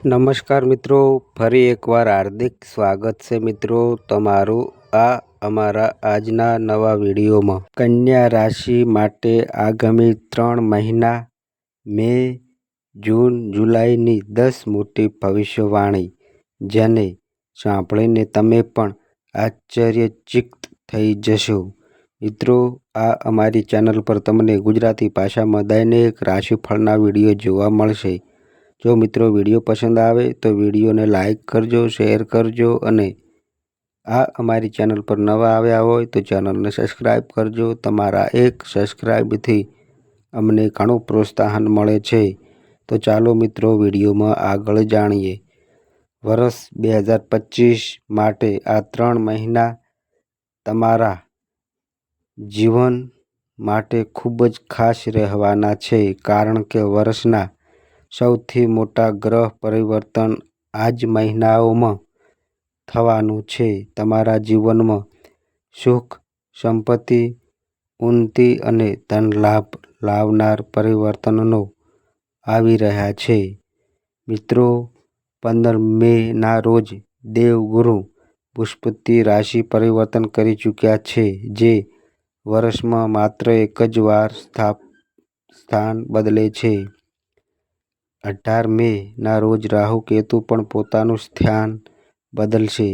નમસ્કાર મિત્રો, ફરી એકવાર હાર્દિક સ્વાગત છે મિત્રો તમારું આ અમારા આજના નવા વિડીયોમાં. કન્યા રાશિ માટે આગામી ત્રણ મહિના, મે, જૂન, જુલાઈની દસ મોટી ભવિષ્યવાણી, જેને સાંભળીને તમે પણ આશ્ચર્યચકિત થઈ જશો. મિત્રો, આ અમારી ચેનલ પર તમને ગુજરાતી ભાષામાં દૈનિક રાશિફળના વીડિયો જોવા મળશે. જો મિત્રો વીડિયો પસંદ આવે તો વિડીયોને લાઇક કરજો, શેર કરજો અને આ અમારી ચેનલ પર નવા આવ્યા હોય તો ચેનલને સબસ્ક્રાઈબ કરજો. તમારા એક સબસ્ક્રાઈબથી અમને ઘણું પ્રોત્સાહન મળે છે. તો ચાલો મિત્રો વિડીયોમાં આગળ જાણીએ. વર્ષ બે હજાર પચીસ માટે આ ત્રણ મહિના તમારા જીવન માટે ખૂબ જ ખાસ રહેવાના છે. કારણ કે વર્ષના સૌથી મોટા ગ્રહ પરિવર્તન આ જ મહિનાઓમાં થવાનું છે. તમારા જીવનમાં સુખ, સંપત્તિ, ઉન્નતિ અને ધનલાભ લાવનાર પરિવર્તનો આવી રહ્યા છે. મિત્રો, પંદર મેના રોજ દેવગુરુ બૃહસ્પતિ રાશિ પરિવર્તન કરી ચૂક્યા છે, જે વર્ષમાં માત્ર એક જ વાર સ્થાન બદલે છે. અઢાર મે ના રોજ રાહુ કેતુ પણ પોતાનું સ્થાન બદલશે,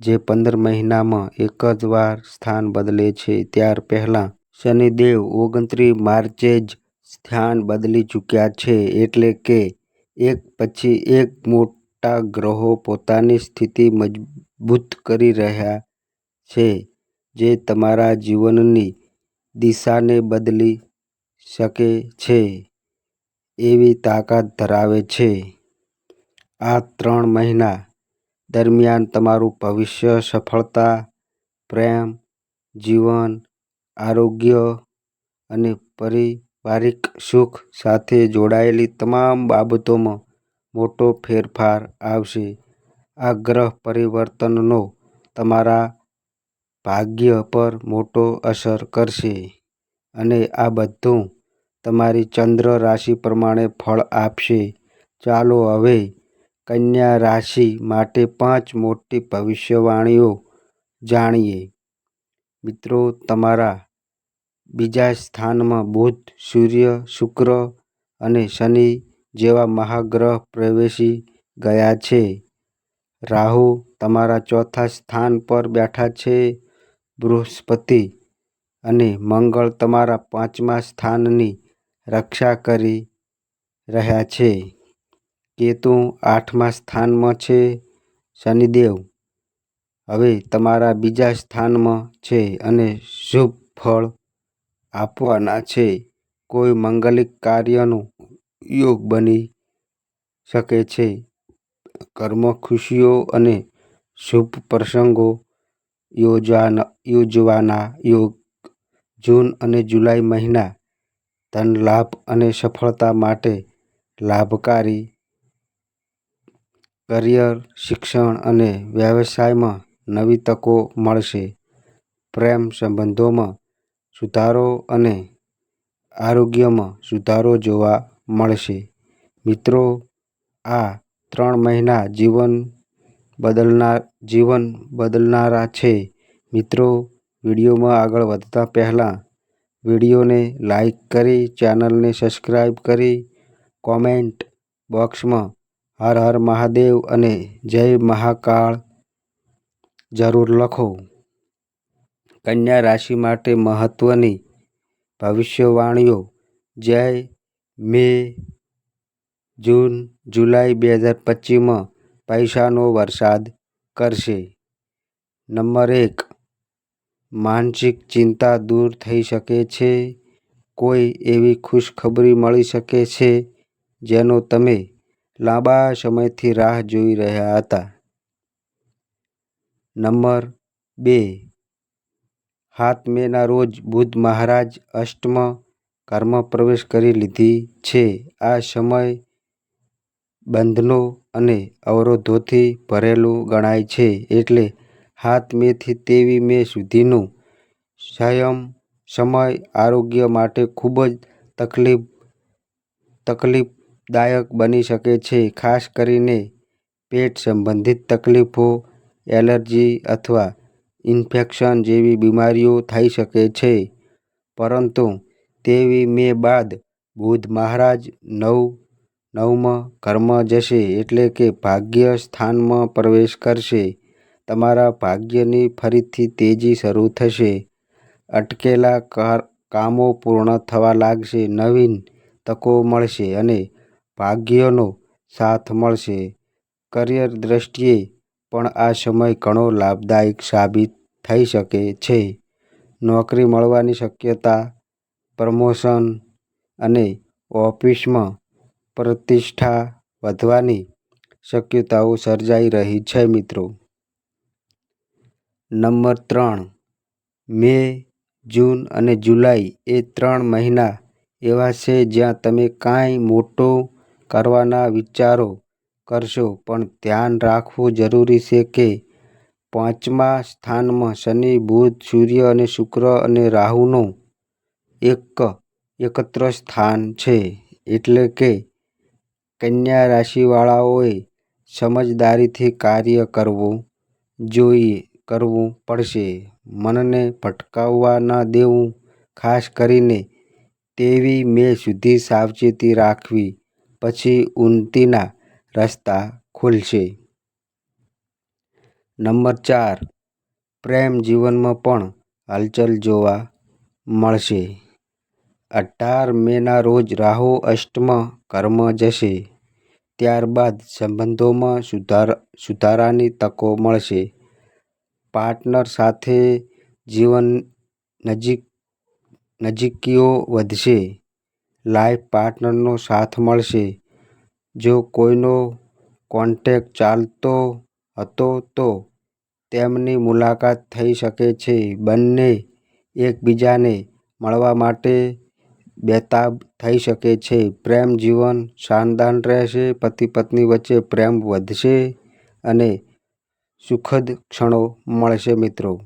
જે પંદર મહિનામાં એક જ વાર સ્થાન બદલે છે. ત્યાર પહેલાં શનિદેવ ઓગણત્રીસ માર્ચે જ સ્થાન બદલી ચૂક્યા છે, એટલે કે એક પછી એક મોટા ગ્રહો પોતાની સ્થિતિ મજબૂત કરી રહ્યા છે, જે તમારા જીવનની દિશાને બદલી શકે છે. એવી તાકાત ધરાવે છે. આ ત્રણ મહિના દરમિયાન તમારું ભવિષ્ય સફળતા, પ્રેમ, જીવન, આરોગ્ય અને પારિવારિક સુખ સાથે જોડાયેલી તમામ બાબતોમાં મોટો ફેરફાર આવશે. આ ગ્રહ પરિવર્તનનો તમારા ભાગ્ય પર મોટો અસર કરશે અને આ બધું તમારી ચંદ્ર રાશિ પ્રમાણે ફળ આપશે. ચાલો હવે કન્યા રાશિ માટે પાંચ મોટી ભવિષ્યવાણીઓ જાણીએ. મિત્રો, તમારા બીજા સ્થાનમાં બુધ, સૂર્ય, શુક્ર અને શનિ જેવા મહાગ્રહ પ્રવેશી ગયા છે. રાહુ તમારા ચોથા સ્થાન પર બેઠા છે. બૃહસ્પતિ અને મંગળ તમારા પાંચમા સ્થાનની રક્ષા કરી રહ્યા છે. કેતુ આઠમા સ્થાનમાં છે શનિદેવ. હવે તમારા બીજા સ્થાનમાં છે અને શુભ ફળ આપવાના છે. કોઈ મંગલિક કાર્યનો યોગ બની શકે છે. કર્મ ખુશીઓ અને શુભ પ્રસંગો યોજવાના યોગ જૂન અને જુલાઈ મહિના ધનલાભ અને સફળતા માટે લાભકારી કરિયર, શિક્ષણ અને વ્યવસાયમાં નવી તકો મળશે. પ્રેમ સંબંધોમાં સુધારો અને આરોગ્યમાં સુધારો જોવા મળશે. મિત્રો, આ ત્રણ મહિના જીવન બદલનાર જીવન બદલનારા છે. મિત્રો, વિડીયોમાં આગળ વધતા પહેલાં વિડીયોને લાઈક કરી, ચેનલને સબસ્ક્રાઈબ કરી, કોમેન્ટ બોક્સમાં હર હર મહાદેવ અને જય મહાકાળ જરૂર લખો. કન્યા રાશિ માટે મહત્ત્વની ભવિષ્યવાણીઓ જય, મે, જૂન, જુલાઈ બે હજાર પચીસમાં પૈસાનો વરસાદ કરશે. નંબર એક માનસિક ચિંતા દૂર થઈ શકે છે. કોઈ એવી ખુશખબરી મળી શકે છે જેનો તમે લાંબા સમયથી રાહ જોઈ રહ્યા હતા. નંબર બે. સાત મેના રોજ બુધ મહારાજ અષ્ટમ કર્મ પ્રવેશ કરી લીધી છે. આ સમય બંધનો અને અવરોધોથી ભરેલું ગણાય છે એટલે સાત મેથી તેવી મે સુધીનું સંયમ સમય આરોગ્ય માટે ખૂબ જ તકલીફ, તકલીફદાયક બની શકે છે, ખાસ કરીને પેટ સંબંધિત તકલીફો, એલર્જી અથવા ઇન્ફેક્શન જેવી બીમારીઓ થઈ શકે છે. પરંતુ તેવી મે બાદ બુધ મહારાજ નવ, નવમ ઘરમાં જશે એટલે કે ભાગ્ય સ્થાનમાં પ્રવેશ કરશે. તમારા ભાગ્યની ફરીથી તેજી શરૂ થશે. અટકેલા કામો પૂર્ણ થવા લાગશે. નવીન તકો મળશે અને ભાગ્યનો સાથ મળશે. કરિયર દ્રષ્ટિએ પણ આ સમય ઘણો લાભદાયક સાબિત થઈ શકે છે. નોકરી મળવાની શક્યતા, પ્રમોશન અને ઓફિસમાં પ્રતિષ્ઠા વધવાની શક્યતાઓ સર્જાઈ રહી છે મિત્રો. નંબર ત્રણ. મે, જૂન અને જુલાઈ એ ત્રણ મહિના એવા છે જ્યાં તમે કાંઈ મોટો કરવાના વિચારો કરશો, પણ ધ્યાન રાખવું જરૂરી છે કે પાંચમા સ્થાનમાં શનિ, બુધ, સૂર્ય અને શુક્ર અને રાહુનો એક એકત્ર સ્થાન છે. એટલે કે કન્યા રાશિવાળાઓએ સમજદારીથી કાર્ય કરવું જોઈએ. કરવું પડશે. મનને ભટકાવવા ન દેવું. ખાસ કરીને તેવી મે સુધી સાવચેતી રાખવી. પછી ઉન્નતિના રસ્તા ખુલશે. નંબર ચાર. પ્રેમ જીવનમાં પણ હલચલ જોવા મળશે. અઢાર મેના રોજ રાહુ અષ્ટમ કર્મ જશે. ત્યારબાદ સંબંધોમાં સુધાર, સુધારાની તકો મળશે. પાર્ટનર સાથે જીવન નજીક, નજીકીઓ વધશે. લાઈફ પાર્ટનરનો સાથ મળશે. જો કોઈનો કોન્ટેક ચાલતો હતો તો તેમની મુલાકાત થઈ શકે છે. બંને એકબીજાને મળવા માટે બેતાબ થઈ શકે છે. પ્રેમ જીવન શાનદાર રહેશે. પતિ પત્ની વચ્ચે પ્રેમ વધશે અને સુખદ ક્ષણો મળશે મિત્રો.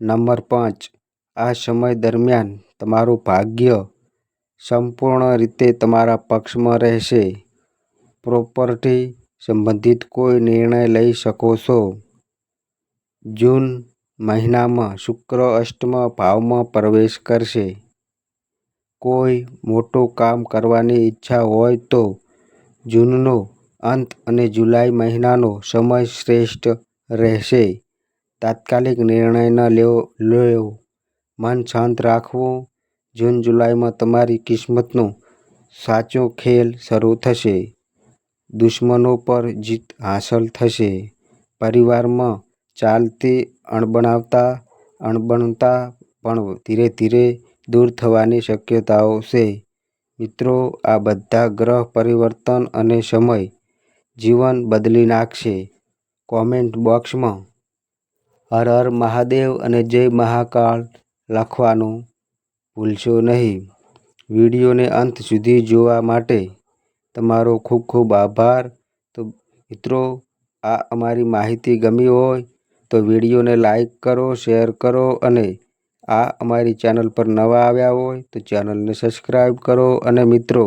નંબર પાંચ. આ સમય દરમિયાન તમારું ભાગ્ય સંપૂર્ણ રીતે તમારા પક્ષમાં રહેશે. પ્રોપર્ટી સંબંધિત કોઈ નિર્ણય લઈ શકો છો. જૂન મહિનામાં શુક્ર અષ્ટમ ભાવમાં પ્રવેશ કરશે. કોઈ મોટું કામ કરવાની ઈચ્છા હોય તો જૂનનો અંત અને જુલાઈ મહિનાનો સમય શ્રેષ્ઠ રહેશે. તાત્કાલિક નિર્ણય ન લેવો લેવો. મન શાંત રાખવું. જૂન, જુલાઈમાં તમારી કિસ્મતનો સાચો ખેલ શરૂ થશે. દુશ્મનો પર જીત હાંસલ થશે. પરિવારમાં ચાલતી અણબણાવતા અણબણતા પણ ધીરે ધીરે દૂર થવાની શક્યતાઓ છે. મિત્રો, આ બધા ગ્રહ પરિવર્તન અને સમય જીવન બદલી નાખશે. કોમેન્ટ બોક્સમાં, હર હર મહાદેવ અને જય મહાકાળ લખવાનું ભૂલશો નહીં. વિડીયોને અંત સુધી જોવા માટે તમારો ખૂબ ખૂબ આભાર. તો મિત્રો, આ અમારી માહિતી ગમી હોય તો વિડીયોને લાઈક કરો, શેર કરો અને આ અમારી ચેનલ પર નવા આવ્યા હોય તો ચેનલને સબસ્ક્રાઈબ કરો. અને મિત્રો